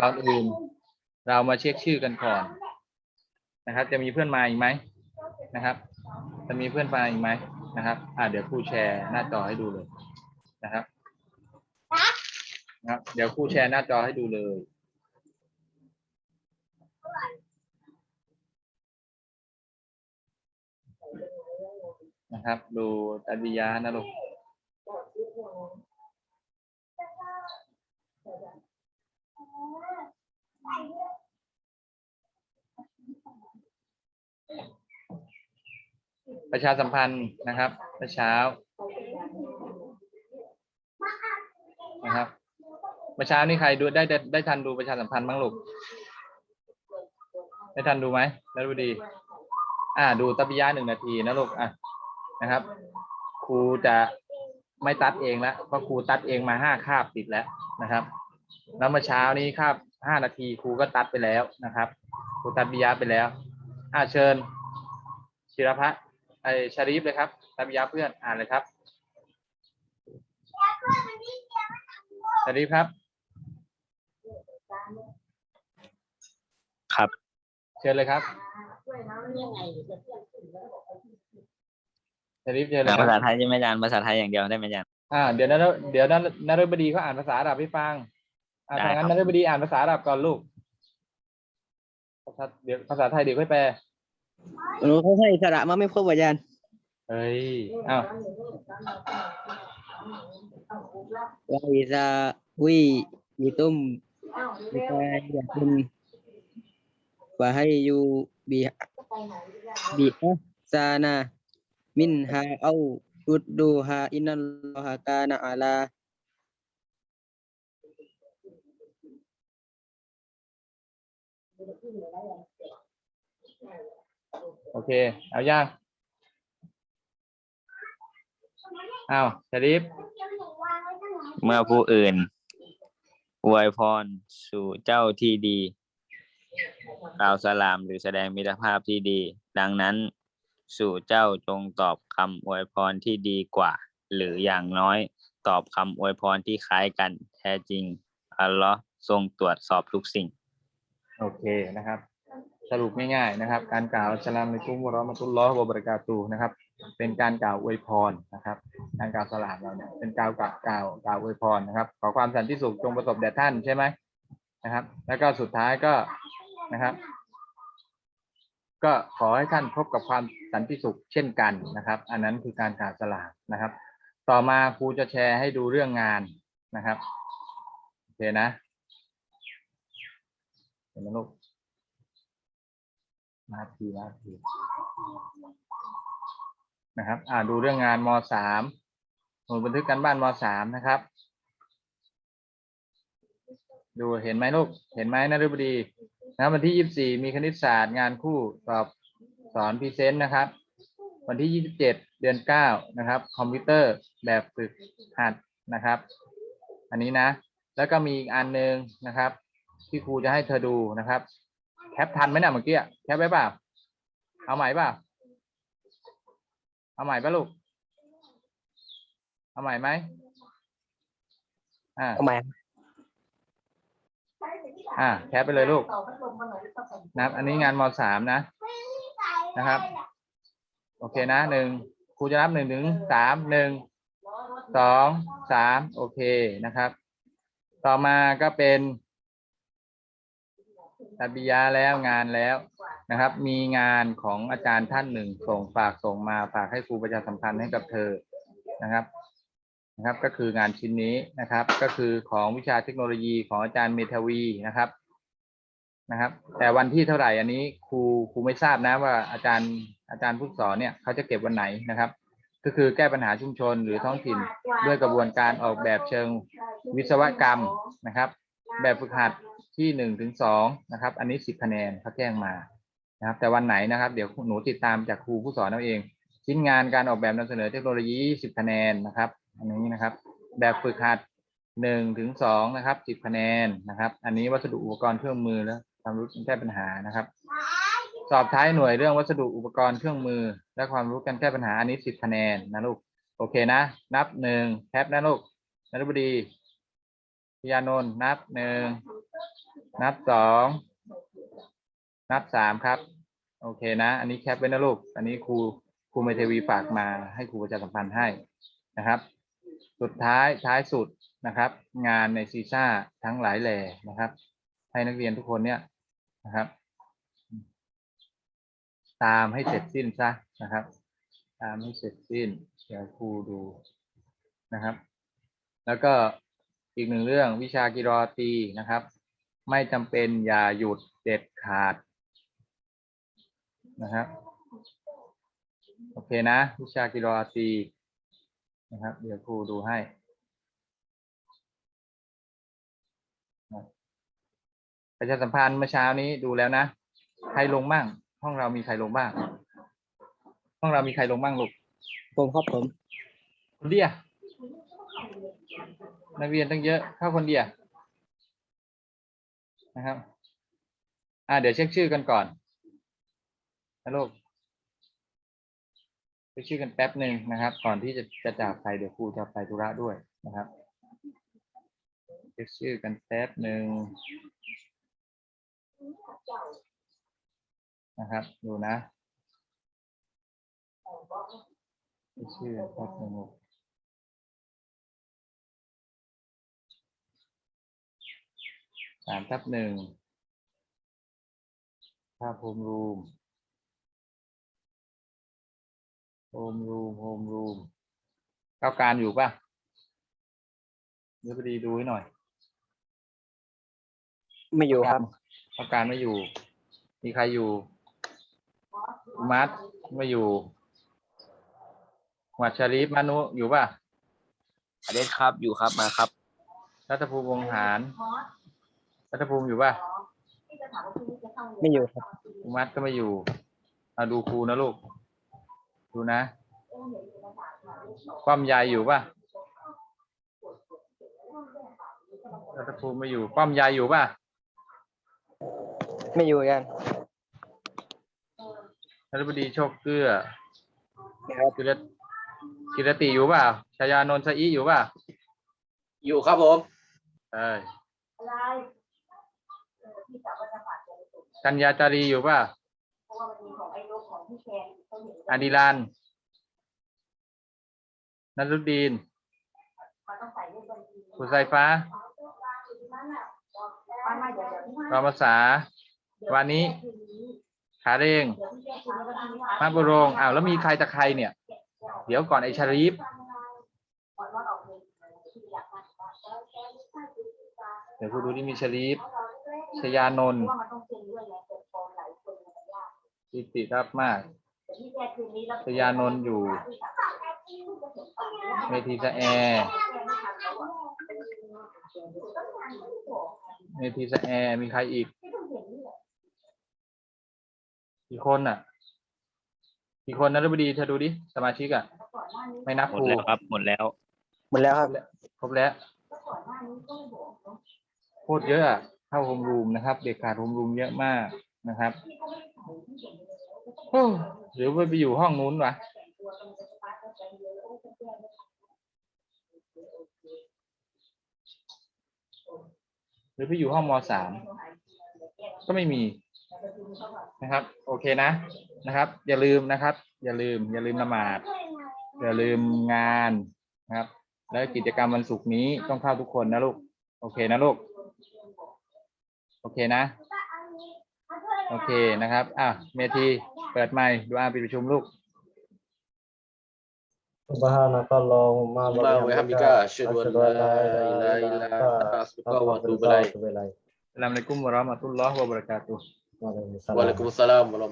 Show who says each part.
Speaker 1: ก่อนอื่น เรามาเช็คชื่อกันก่อนนะครับ จะมีเพื่อนมาอีกไหมนะครับ จะมีเพื่อนมาอีกไหมนะครับ อ่าเดี๋ยวครูแชร์หน้าจอให้ดูเลยนะครับนะครับ เดี๋ยวครูแชร์หน้าจอให้ดูเลยนะครับ ดูตัดวิยานะลูก ประชาสัมพันธ์นะครับเมื่อเช้านะครับเมื่อเช้านี่ใครดูได้ได้ได้ทันดูประชาสัมพันธ์บ้างลูกได้ทันดูไหมแล้วดูดี อ่า ดูตับยะหนึ่งนาทีนะลูกอะนะครับ ครูจะไม่ตัดเองแล้วเพราะครูตัดเองมาห้าคาบติดแล้วนะครับ แล้วเมื่อเช้านี้คาบห้านาทีครูก็ตัดไปแล้วนะครับ ครูตัดบิยะไปแล้ว อ่าเชิญ ชิรพัฒน์ ไอชารีฟเลยครับตัดบิยะเพื่อนอ่านเลยครับชารีฟครับ
Speaker 2: ครับ
Speaker 1: เชิญเลยครับชารีฟเชิญเลยค
Speaker 2: ภา
Speaker 1: รับ
Speaker 2: ษาไทยใช่ไหมอาจารย์ภาษาไทยอย่างเดียวได้ไหมอาจารย์
Speaker 1: อ่าเดี๋ยวนะเดี๋ยวนนรบดีเขาอ่านภาษาอาหรับให้ฟังอ่า
Speaker 2: ได้
Speaker 1: ถ้างั้น
Speaker 2: ครับ
Speaker 1: นรบดีอ่านภาษาอาหรับก่อนลูกภาษาเดี๋ยวภาษาไทยเดี๋ยวค่อยแปล
Speaker 3: หนูเขาให้อิสระมาไม่ครบอาจารย์
Speaker 1: เฮ้ยอ้าว
Speaker 3: ว่าวิซาวิมีตุ้มวิซาอยากเป็นว่าให้อยู่บีบีอัสซานา มินฮาเอาอุดดูฮาอินัลลอฮะกานะอาลา
Speaker 1: โอเค เอาย่างอ้าวชารีฟ
Speaker 2: เมื่อผู้อื่นอวยพรสู่เจ้าที่ดีกล่าวสลามหรือแสดงมิตรภาพที่ดี ดังนั้นสู่เจ้าจงตอบคำอวยพรที่ดีกว่า หรืออย่างน้อยตอบคำอวยพรที่คล้ายกันแท้จริงอัลลอฮ์ทรงตรวจสอบทุกสิ่ง
Speaker 1: โอเคนะครับ สรุปง่ายๆนะครับ การกล่าวอัสลามุอะลัยกุมวะราะห์มะตุลลอฮ์วะบะเราะกาตุฮ์นะครับ เป็นการกล่าวอวยพรนะครับ การกล่าวสลามเราเนี่ยเป็นกล่าวกล่าวกล่าวกล่าวอวยพรนะครับ ขอความสันติสุขจงประสบแด่ท่านใช่ไหมนะครับ แล้วก็สุดท้ายก็นะครับ ก็ขอให้ท่านพบกับความสันติสุขเช่นกันนะครับ อันนั้นคือการกล่าวสลามนะครับ ต่อมาครูจะแชร์ให้ดูเรื่องงานนะครับโอเคนะเห็นไหมลูก มาทีมาทีนะครับ อ่าดูเรื่องงานมสามหน่วยบันทึกการบ้านมสามนะครับ ดูเห็นไหมลูก เห็นไหมนฤบดีนะครับวันที่ยี่สิบสี่มีคณิตศาสตร์งานคู่สอบสอนพรีเซนต์นะครับ วันที่ยี่สิบเจ็ดเดือนเก้านะครับ คอมพิวเตอร์แบบฝึกหัดนะครับ อันนี้นะ แล้วก็มีอีกอันหนึ่งนะครับ ที่ครูจะให้เธอดูนะครับ คปทันไหมเนี่ยเมื่อกี้อะแคปไว้เปล่าเอาใหม่เปล่าเอาใหม่ป่ะลูก เอาใหม่ไหมอ่า
Speaker 3: ทำไม
Speaker 1: อ่าแคปไปเลยลูกนะครับอันนี้งานมสามนะ นะครับ โอเคนะหนึ่งครูจะนับหนึ่งถึงสามหนึ่งสองสามโอเคนะครับ ต่อมาก็เป็น ตบิยาแล้วงานแล้วนะครับ มีงานของอาจารย์ท่านหนึ่งส่งฝากส่งมาฝากให้ครูประชาสัมพันธ์ให้กับเธอนะครับนะครับ ก็คืองานชิ้นนี้นะครับ ก็คือของวิชาเทคโนโลยีของอาจารย์เมทวีนะครับนะครับ แต่วันที่เท่าไหร่อันนี้ครูครูไม่ทราบนะว่าอาจารย์อาจารย์ผู้สอนเนี่ยเขาจะเก็บวันไหนนะครับ ก็คือแก้ปัญหาชุมชนหรือท้องถิ่นด้วยกระบวนการออกแบบเชิงวิศวกรรมนะครับ แบบฝึกหัด ที่หนึ่งถึงสองนะครับ อันนี้สิบคะแนนเขาแจ้งมานะครับ แต่วันไหนนะครับ เดี๋ยวหนูติดตามจากครูผู้สอนเอาเอง ชิ้นงานการออกแบบนำเสนอเทคโนโลยีสิบคะแนนนะครับ อันนี้นะครับ แบบฝึกหัดหนึ่งถึงสองนะครับสิบคะแนนนะครับ อันนี้วัสดุอุปกรณ์เครื่องมือและความรู้แก้ปัญหานะครับ สอบท้ายหน่วยเรื่องวัสดุอุปกรณ์เครื่องมือ และความรู้การแก้ปัญหาอันนี้สิบคะแนนนะลูกโอเคนะ นับหนึ่งแคปนะลูกนรุบดีพิยานนท์นับหนึ่ง นับสองนับสามครับ โอเคนะ อันนี้แคปไว้นะลูก อันนี้ครูครูเมเทวีฝากมาให้ครูประชาสัมพันธ์ให้นะครับ สุดท้ายท้ายสุดนะครับ งานในซีซ่าทั้งหลายแหล่นะครับ ให้นักเรียนทุกคนเนี่ยนะครับ ตามให้เสร็จสิ้นซะนะครับ ตามให้เสร็จสิ้นเดี๋ยวครูดูนะครับ แล้วก็อีกหนึ่งเรื่องวิชากิรอตีนะครับ ไม่จำเป็นอย่าหยุดเด็ดขาดนะครับโอเคนะวิชากิรอตรีนะครับ เดี๋ยวครูดูให้นะประชาสัมพันธ์เมื่อเช้านี้ดูแล้วนะ ใครลงบ้าง ห้องเรามีใครลงบ้าง ห้องเรามีใครลงบ้างลูก
Speaker 3: ผมครับผม
Speaker 1: คนเดียวนักเรียนตั้งเยอะเข้าคนเดียว นะครับ อ่าเดี๋ยวเช็คชื่อกันก่อนนะลูกเช็คชื่อกันแป๊บหนึ่งนะครับ ก่อนที่จะจะจากไปเดี๋ยวครูจะไปธุระด้วยนะครับเช็คชื่อกันแป๊บหนึ่งนะครับ ดูนะเช็คชื่อกันแป๊บหนึ่ง สามทับหนึ่งภาพโฮมรูมโฮมรูมโฮมรูมเก้าการอยู่ป่ะเดี๋ยวพอดีดูให้หน่อย
Speaker 3: ไม่อยู่ครับ
Speaker 1: เก้าการไม่อยู่ มีใครอยู่อุมัดไม่อยู่หวัดชาลีฟมานุอยู่ป่ะ
Speaker 2: อเดสครับอยู่ครับมาครับ
Speaker 1: รัฐภูมิวงศ์หาร รัฐภูมิอยู่ป่ะ
Speaker 3: ไม่อยู่ครับ
Speaker 1: อุมัดก็ไม่อยู่เอาดูครูนะลูก ดูนะ ความยายอยู่ป่ะรัฐภูมิไม่อยู่ ความยายอยู่ป่ะ
Speaker 3: ไม่อยู่กัน
Speaker 1: รัฐบดีโชคเกลือ
Speaker 3: นะครับ
Speaker 1: กิรกิรติอยู่ป่ะชายานนท์สะอีอยู่ป่ะ
Speaker 4: อยู่ครับผม
Speaker 1: เอ้ย กัญญาจารีอยู่ป่ะอาดิลันนัรุดีนสุไซฟ้ารามษาวานิขาเรงมาบุรงอ้าวแล้วมีใครตะใครเนี่ย เดี๋ยวก่อนไอชารีฟเดี๋ยวคุณดูที่มีชารีฟชยานนท์ กิติทับมากชยานนท์อยู่ เมธีสะแอร์เมธีสะแอร์มีใครอีกกี่คนอะกี่คนนะรบดีเธอดูดิ สมาชิกอะ ไม่นับ
Speaker 2: หม
Speaker 1: ค
Speaker 2: ด
Speaker 1: รู
Speaker 2: แล้วครับ หมดแล้ว
Speaker 3: หมดแล้วครับ
Speaker 1: ครบแล้วโคตรเยอะอะเข้าโฮมรูมนะครับ เด็กขาดโฮมรูมเยอะมากนะครับโอ้ หรือว่าไปอยู่ห้องนู้นวะหรือไปอยู่ห้องมสามก็ไม่มีนะครับ โอเคนะนะครับ อย่าลืมนะครับ อย่าลืม อย่าลืมละหมาด อย่าลืมงานนะครับ แล้วกิจกรรมวันศุกร์นี้ต้องเข้าทุกคนนะลูก โอเคนะลูก โอเคนะ โอเคนะครับ อะ เมที เปิดไมค์ดูอาปิดประชุมลูก
Speaker 5: سبحانك اللهم
Speaker 4: اللهم وبحمدك أشهد أن لا إله إلا أنت أستغفرك وأتوب إليك
Speaker 1: อัสสลามุอะลั